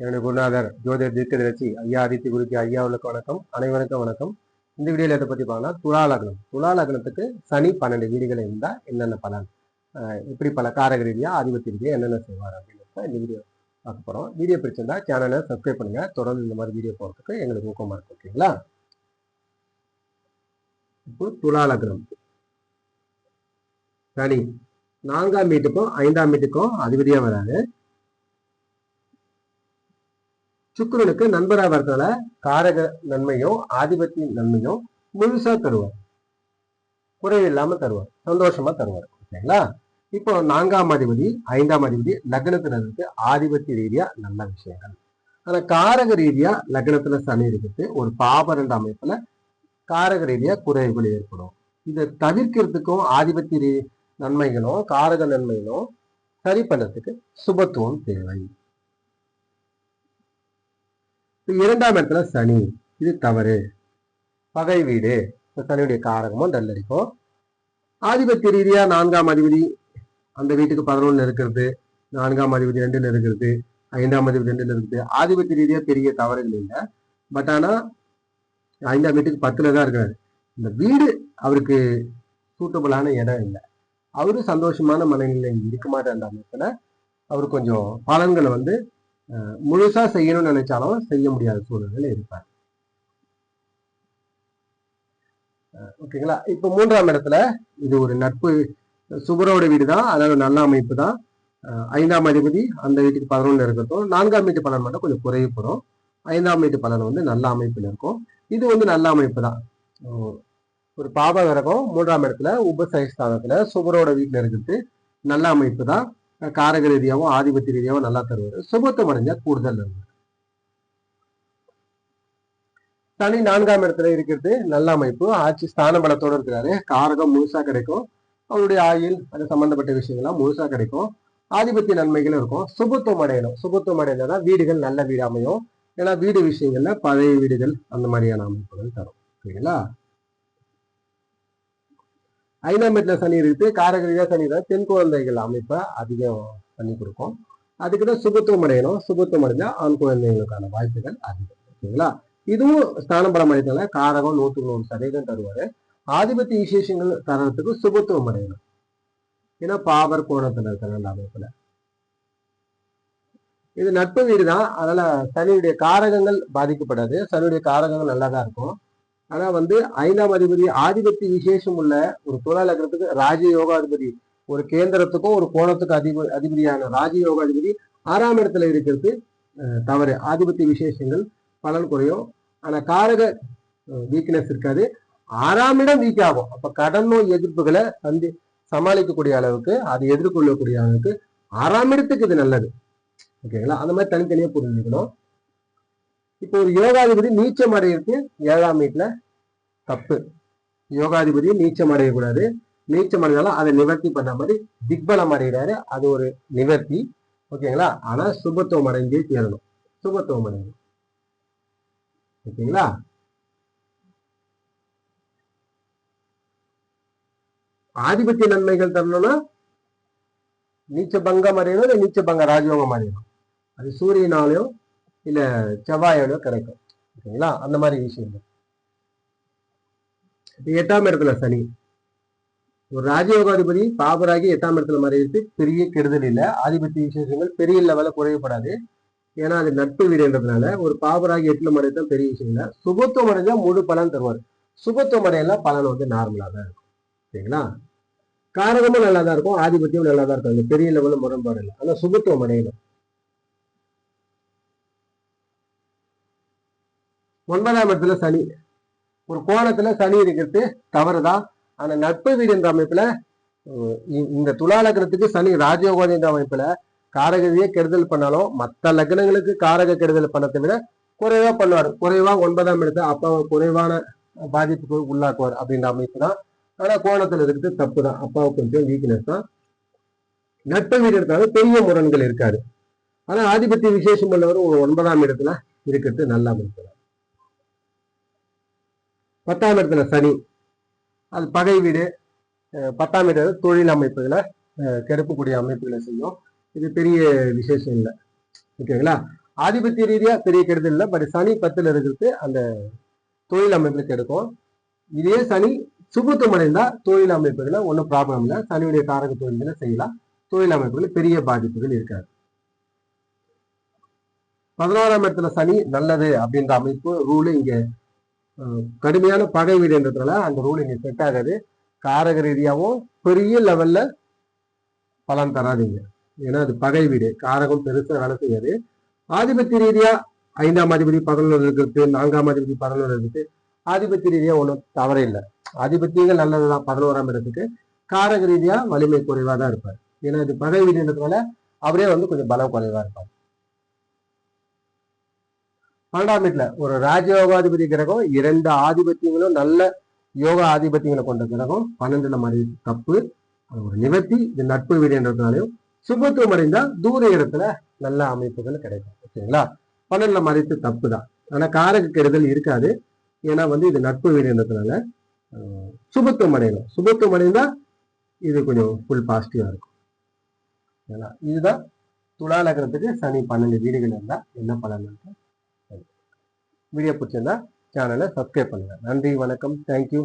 என்னுடைய குருநாதர் ஜோதிர் தீர்க்கதரிசி ஐயா ஆதித்ய குருக்கு ஐயாவுக்கு வணக்கம். அனைவருக்கும் வணக்கம். இந்த வீடியோவில் எதை பற்றி பார்த்தோம்னா துலா லக்னம். துலா லக்னத்துக்கு சனி பன்னெண்டு வீடுகள் இருந்தால் என்னென்ன பலன்? ஆஹ் எப்படி பல காரக ரீதியா ஆதிபத்திய ரீதியாக என்னென்ன செய்வார் அப்படின்னு இந்த வீடியோ பார்க்க போகிறோம் வீடியோ பிடிச்சிருந்தா சேனலை சப்ஸ்கிரைப் பண்ணுங்க. தொடர்ந்து இந்த மாதிரி வீடியோ போகிறதுக்கு எங்களுக்கு ஊக்கமாக இருக்கும் ஓகேங்களா? இப்போ துலா லக்னம். சனி நான்காம் வீட்டுக்கும் ஐந்தாம் வீட்டுக்கும் அதிபதியாக வராது சுக்கிரனுக்கு நண்பராக வரதுனால காரக நன்மையும் ஆதிபத்திய நன்மையும் முழுசா தருவார். குறைவு தருவார். சந்தோஷமா தருவார். ஓகேங்களா இப்போ நான்காம் அதிபதி ஐந்தாம் அதிபதி லக்னத்துல இருக்கு ஆதிபத்திய ரீதியா நல்ல விஷயங்கள். ஆனா காரக ரீதியா லக்னத்துல சனி இருக்குது ஒரு பாபரண்ட அமைப்புல காரக ரீதியா குறைவுகள் ஏற்படும். இதை தவிர்க்கிறதுக்கும் ஆதிபத்திய ரீ நன்மைகளும் காரக நன்மைகளும் சரி பண்ணதுக்கு சுபத்துவம் தேவை. இரண்டாம் இடத்துல சனி. இது தவறு. பகை வீடு. சனியுடைய காரகமும் டல்லடிக்கும் ஆதிபத்திய ரீதியா நான்காம் அதிபதி அந்த வீட்டுக்கு பதினொன்று இருக்கிறது நான்காம் அதிபதி ரெண்டுல இருக்கிறது ஐந்தாம் அதிபதி ரெண்டுல இருக்குது ஆதிபத்திய ரீதியா பெரிய தவறுகள் இல்லை. பட் ஆனா ஐந்தாம் வீட்டுக்கு பத்துல தான் இருக்கிறார். இந்த வீடு அவருக்கு சூட்டபிளான இடம் இல்லை. அவரும் சந்தோஷமான மனநிலை இருக்க மாட்டார் அந்த அமைப்புல அவர் கொஞ்சம் பலன்களை வந்து முழுசா செய்யணும்னு நினைச்சாலும் செய்ய முடியாத சூழ்நிலையில இருப்பார். ஓகேங்களா? இப்ப மூன்றாம் இடத்துல இது ஒரு நட்பு சுபரோட வீடு தான் அதாவது நல்ல அமைப்பு தான் ஐந்தாம் அதிபதி அந்த வீட்டுக்கு பதினொன்று இருக்கட்டும் நான்காம் வீட்டு பலன் மட்டும் கொஞ்சம் குறையப்படும் ஐந்தாம் வீட்டு பலன் வந்து நல்ல அமைப்பில் இருக்கும். இது வந்து நல்ல அமைப்பு தான் ஒரு பாப கிரகம் மூன்றாம் இடத்துல உபசயஸ்தானத்துல சுபரோட வீட்டுல இருக்கிறது நல்ல அமைப்பு தான் காரக ரீதியாவும் ஆதிபத்திய ரீதியாவும் நல்லா தருவார். சுபத்துவம் அடைஞ்சா கூடுதல் நன்மை. சனி நான்காம் இடத்துல இருக்கிறது நல்ல அமைப்பு. ஆட்சி ஸ்தான பலத்தோட இருக்கிறாரு. காரகம் முழுசா கிடைக்கும். அவருடைய ஆயுள் அது சம்பந்தப்பட்ட விஷயங்கள்லாம் முழுசா கிடைக்கும். ஆதிபத்திய நன்மைகளும் இருக்கும். சுபத்துவம் அடையணும். சுபத்துவம் அடைந்தாதான் வீடுகள் நல்ல வீடு அமையும். ஏன்னா வீடு விஷயங்கள்ல பழைய வீடுகள் அந்த மாதிரியான அமைப்புகள் தரும். சரிங்களா? ஐந்தாம் சனி இருக்குது காரகரியா சனி தான் பெண் குழந்தைகள் அமைப்பை அதிகம் பண்ணி கொடுக்கும். அதுக்கு தான் சுபத்துவம் அடையணும். சுபத்துவம் அடைஞ்சா ஆண் குழந்தைகளுக்கான வாய்ப்புகள் அதிகம். ஓகேங்களா? இதுவும் ஸ்தான பலம் அடைந்தால காரகம் நூற்றுக்கு நூறு சதவீதம் தருவாரு. ஆதிபத்திய விசேஷங்கள் தரத்துக்கு சுபத்துவம் அடையணும். ஏன்னா பாவர் கோணத்தில் இருக்கிற அந்த அமைப்புல. இது நட்பு வீடு தான் அதனால சனியுடைய காரகங்கள் பாதிக்கப்படாது. சனியுடைய காரகங்கள் நல்லா தான் இருக்கும். ஆனா வந்து ஐந்தாம் அதிபதி ஆதிபத்திய விசேஷம் உள்ள ஒரு தொழிலாளர்களுக்கு ராஜயோகாதிபதி ஒரு கேந்திரத்துக்கும் ஒரு கோணத்துக்கும் அதிப அதிபதியான ராஜயோகாதிபதி ஆறாம் இடத்துல இருக்கிறது. தவறு. ஆதிபத்திய விசேஷங்கள் பலன் குறையும். ஆனா காரக வீக்னஸ் இருக்காது. ஆறாம் இடம் வீக் ஆகும். அப்ப கடன் நோய் எதிர்ப்புகளை சந்தி சமாளிக்கக்கூடிய அளவுக்கு அதை எதிர்கொள்ளக்கூடிய அளவுக்கு ஆறாம் இடத்துக்கு இது நல்லது. ஓகேங்களா? அந்த மாதிரி தனித்தனியா புரிஞ்சுக்கணும். இப்போ ஒரு யோகாதிபதி நீச்சம் அடையிறது ஏழாம் வீட்டுல தப்பு. யோகாதிபதி நீச்சம் அடையக்கூடாது. நீச்சம் அடைஞ்சாலும் அதை நிவர்த்தி பண்ண மாதிரி திக்பலம் அடைகிறாரு. அது ஒரு நிவர்த்தி. ஓகேங்களா? ஆனா சுபத்துவம் அடைஞ்சே தேரணும். சுபத்துவம் அடையணும். ஓகேங்களா? ஆதிபத்திய நன்மைகள் தரணும்னா நீச்ச பங்கம் அடையணும் நீச்ச பங்க ராஜயோகம் அடையணும்? அது சூரியனாலையும் இல்லை செவ்வாயோட கிடைக்கும் ஓகேங்களா? அந்த மாதிரி விஷயங்கள். எட்டாம் இடத்துல சனி. ஒரு ராஜயோகாதிபதி பாபராகி எட்டாம் இடத்துல மறையிறது பெரிய கெடுதல் இல்லை. ஆதிபத்திய விசேஷங்கள் பெரிய லெவல குறையப்படாது. ஏன்னா அது நட்பு வீடுன்றதுனால ஒரு பாபராகி எட்டுல மறைதான் பெரிய விஷயம் இல்லை. சுபத்துவம் அடைஞ்சா முழு பலன் தருவார். சுபத்துவம் அடையெல்லாம் பலன் வந்து நார்மலா தான் இருக்கும். சரிங்களா காரகமும் நல்லா தான் இருக்கும். ஆதிபத்தியம் நல்லா தான் இருக்கும். அந்த பெரிய லெவலில் முரண்பாடு இல்லை. ஆனா சுபத்துவம் அடையணும். ஒன்பதாம் இடத்துல சனி. ஒரு கோணத்துல சனி இருக்கிறது தவறுதான் ஆனா நட்பு வீடு என்ற அமைப்புல இந்த துலா லக்னத்துக்கு சனி ராஜயோகம் என்ற அமைப்புல காரகதியை கெடுதல் பண்ணாலும் மற்ற லக்னங்களுக்கு காரக கெடுதல் பண்ணதை விட குறைவா பண்ணுவார். குறைவா ஒன்பதாம் இடத்துல அப்பாவை குறைவான பாதிப்புக்கு உள்ளாக்குவார் அப்படின்ற அமைப்பு தான். ஆனா கோணத்துல இருக்கிறது தப்பு தான். அப்பாவை கொஞ்சம் வீக்னஸ் தான். நட்பு வீடு இருக்கிறது பெரிய முரண்கள் இருக்காது. ஆனா ஆதிபத்திய விசேஷம் உள்ளவர் ஒரு ஒன்பதாம் இடத்துல இருக்கிறது நல்லா அமைப்பு தான். பத்தாம் இடத்துல சனி. அது பகை வீடு. பத்தாம் இடத்துல தொழில் அமைப்புகளை அஹ் கெடுக்கக்கூடிய அமைப்புகளை செய்யும். இது பெரிய விசேஷம் இல்லை. ஓகேங்களா? ஆதிபத்திய ரீதியாக பெரிய கெடுதல் இல்லை. பட் சனி பத்தில் இருக்கிறது அந்த தொழில் அமைப்பில் கெடுக்கும். இதே சனி சுபத்துவம் அடைந்தா தொழில் அமைப்புகளை ஒன்றும் ப்ராப்ளம் இல்லை. சனியுடைய காரக தொழில்களை செய்யலாம். தொழில் அமைப்புகள் பெரிய பாதிப்புகள் இருக்காது. பதினோராம் இடத்துல சனி நல்லது அப்படின்ற அமைப்பு ரூலு இங்கே கடுமையான பகை வீடுன்றதுனால அந்த ரூல் இங்கே செட் ஆகாது. காரக ரீதியாகவும் பெரிய லெவல்ல பலன் தராதீங்க. ஏன்னா அது பகை வீடு. காரகம் பெருசாக வேலை செய்யாது. ஆதிபத்திய ரீதியா ஐந்தாம் அதிபதி பதினொன்று இருக்கிறது நான்காம் அதிபதி பதினொன்று இருக்குது ஆதிபத்திய ரீதியா ஒன்றும் தவறே இல்லை. ஆதிபத்தியங்கள் நல்லதுதான். பதினோராம் இடத்துக்கு. காரக ரீதியா வலிமை குறைவாக தான் இருப்பார். ஏன்னா இது பகை வீடுன்றதுனால அவரே வந்து கொஞ்சம் பலம் குறைவா இருப்பார். பன்னெண்டாம் வீட்டுல ஒரு ராஜயோகாதிபதி கிரகம் இரண்டு ஆதிபத்தியங்களும் நல்ல யோகா ஆதிபத்தியங்களை கொண்ட கிரகம் பன்னெண்டுல மறைவு தப்பு. அது ஒரு நிவர்த்தி இது நட்பு வீடுன்றதுனாலையும் சுபத்துவம் அடைந்தா தூர இடத்துல நல்ல அமைப்புகள் கிடைக்கும். ஓகேங்களா? பன்னெண்டுல மறைத்து தப்பு தான் ஆனா காரக கெடுதல் இருக்காது. ஏன்னா வந்து இது நட்பு வீடுன்றதுனால சுபத்துவம் அடையணும். சுபத்துவம் அடைந்தா இது கொஞ்சம் ஃபுல் பாசிட்டிவா இருக்கும். இதுதான் துலா நகரத்துக்கு சனி பன்னெண்டு வீடுகள் இருந்தா என்ன பலன் வீடியோ பிடிச்சிருந்தா சேனலை சப்ஸ்கிரைப் பண்ணுங்கள் நன்றி வணக்கம். தேங்க்யூ